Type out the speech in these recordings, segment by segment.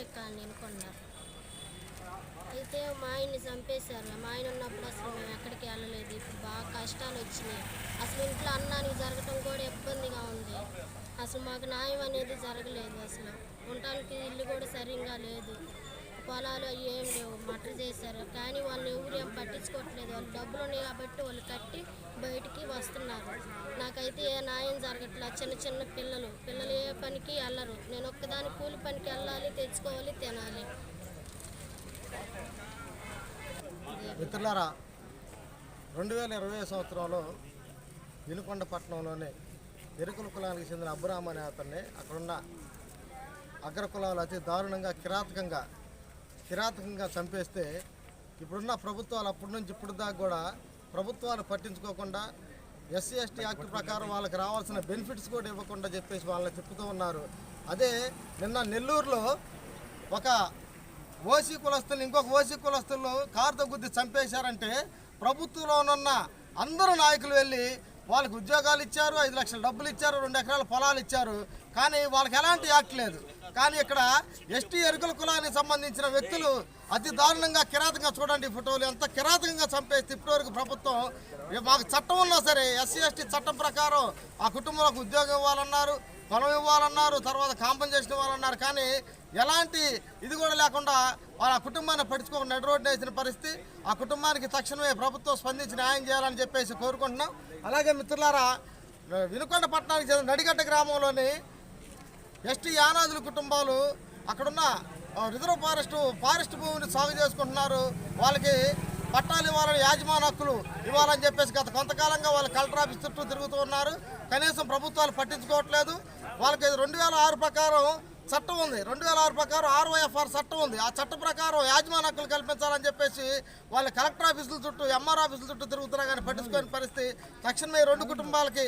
ఇరవై కాలనీ అనుకున్నా అయితే మా ఆయన్ని చంపేశారు మా ఆయన ఉన్నప్పుడు అసలు మేము ఎక్కడికి వెళ్ళలేదు. ఇప్పుడు బాగా కష్టాలు వచ్చినాయి. అసలు ఇంట్లో అన్నానికి జరగటం కూడా ఇబ్బందిగా ఉంది. అసలు మాకు న్యాయం అనేది జరగలేదు అసలు. ఉండటానికి ఇల్లు కూడా సరిగ్గా లేదు. పొలాలు అవి ఏం లేవు మటర్ చేశారు. కానీ వాళ్ళు ఎవరు ఏం పట్టించుకోవట్లేదు. వాళ్ళు డబ్బులు ఉన్నాయి కాబట్టి వాళ్ళు కట్టి బయటికి వస్తున్నారు. నాకైతే ఏ న్యాయం జరగట్లా. చిన్న చిన్న పిల్లలు. పిల్లలు ఏ పనికి వెళ్ళరు. నేను ఒక్కదాని కూలి పనికి వెళ్ళాలి తెచ్చుకోవాలి తినాలి. మిత్రులారా రెండు వేల ఇరవై సంవత్సరంలో వినుకొండ పట్టణంలోని ఎరుకుల కులానికి చెందిన అబ్బురామ్ అనే అతన్ని అక్కడున్న అగ్ర కులాలు అతి దారుణంగా కిరాతకంగా కిరాతకంగా చంపేస్తే ఇప్పుడున్న ప్రభుత్వాలు అప్పటి నుంచి ఇప్పుడు దాకా కూడా ప్రభుత్వాలు పట్టించుకోకుండా ఎస్సీ ఎస్టీ యాక్ట్ ప్రకారం వాళ్ళకి రావాల్సిన బెనిఫిట్స్ కూడా ఇవ్వకుండా చెప్పేసి వాళ్ళని చెప్తూ ఉన్నారు. అదే నిన్న నెల్లూరులో ఒక ఓసీ కులస్తులు ఇంకొక ఓసీ కులస్తులు కారుతో గుద్ది చంపేశారంటే ప్రభుత్వంలోనున్న అందరూ నాయకులు వెళ్ళి వాళ్ళకి ఉద్యోగాలు ఇచ్చారు ఐదు లక్షల డబ్బులు ఇచ్చారు రెండు ఎకరాల పొలాలు ఇచ్చారు. కానీ వాళ్ళకి ఎలాంటి యాక్ట్ లేదు. కానీ ఇక్కడ ఎస్టీ ఎరుకల కులానికి సంబంధించిన వ్యక్తులు అతి దారుణంగా కిరాతకంగా చూడండి ఈ ఫోటోలు. ఎంత కిరాతకంగా చంపేసి ఇప్పటివరకు ప్రభుత్వం. మాకు చట్టం ఉన్నా సరే ఎస్సీ ఎస్టీ చట్టం ప్రకారం ఆ కుటుంబంలో ఉద్యోగం ఇవ్వాలన్నారు పొలం ఇవ్వాలన్నారు తర్వాత కాంపన్సేషన్ ఇవ్వాలన్నారు. కానీ ఎలాంటి ఇది కూడా లేకుండా వాళ్ళ కుటుంబాన్ని పట్టించుకోకుండా నడి వేసిన పరిస్థితి. ఆ కుటుంబానికి తక్షణమే ప్రభుత్వం స్పందించి న్యాయం చేయాలని చెప్పేసి కోరుకుంటున్నాం. అలాగే మిత్రులారా వినుకొండ పట్టణానికి చెందిన నడిగడ్డ గ్రామంలోని ఎస్టీ యానాదుల కుటుంబాలు అక్కడున్న రిజర్వ్ ఫారెస్ట్ ఫారెస్ట్ భూమిని సాగు చేసుకుంటున్నారు. వాళ్ళకి పట్టాలు ఇవ్వాలని యాజమాన్ హక్కులు ఇవ్వాలని చెప్పేసి గత కొంతకాలంగా వాళ్ళు కలెక్టర్ ఆఫీస్ చుట్టూ తిరుగుతూ ఉన్నారు. కనీసం ప్రభుత్వాలు పట్టించుకోవట్లేదు. వాళ్ళకి రెండు వేల ఆరు ప్రకారం చట్టం ఉంది. రెండు వేల ఆరు ప్రకారం ఆర్ఓఎఫ్ఆర్ చట్టం ఉంది. ఆ చట్ట ప్రకారం యాజమాన్ హక్కులు కల్పించాలని చెప్పేసి వాళ్ళు కలెక్టర్ ఆఫీసుల చుట్టూ ఎంఆర్ ఆఫీసుల చుట్టూ తిరుగుతున్నా కానీ పట్టించుకోని పరిస్థితి. తక్షణమే రెండు కుటుంబాలకి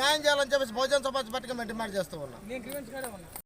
న్యాయం చేయాలని చెప్పేసి బహుజన సమాజ్ పట్టిక మేము డిమాండ్ చేస్తూ ఉన్నాం.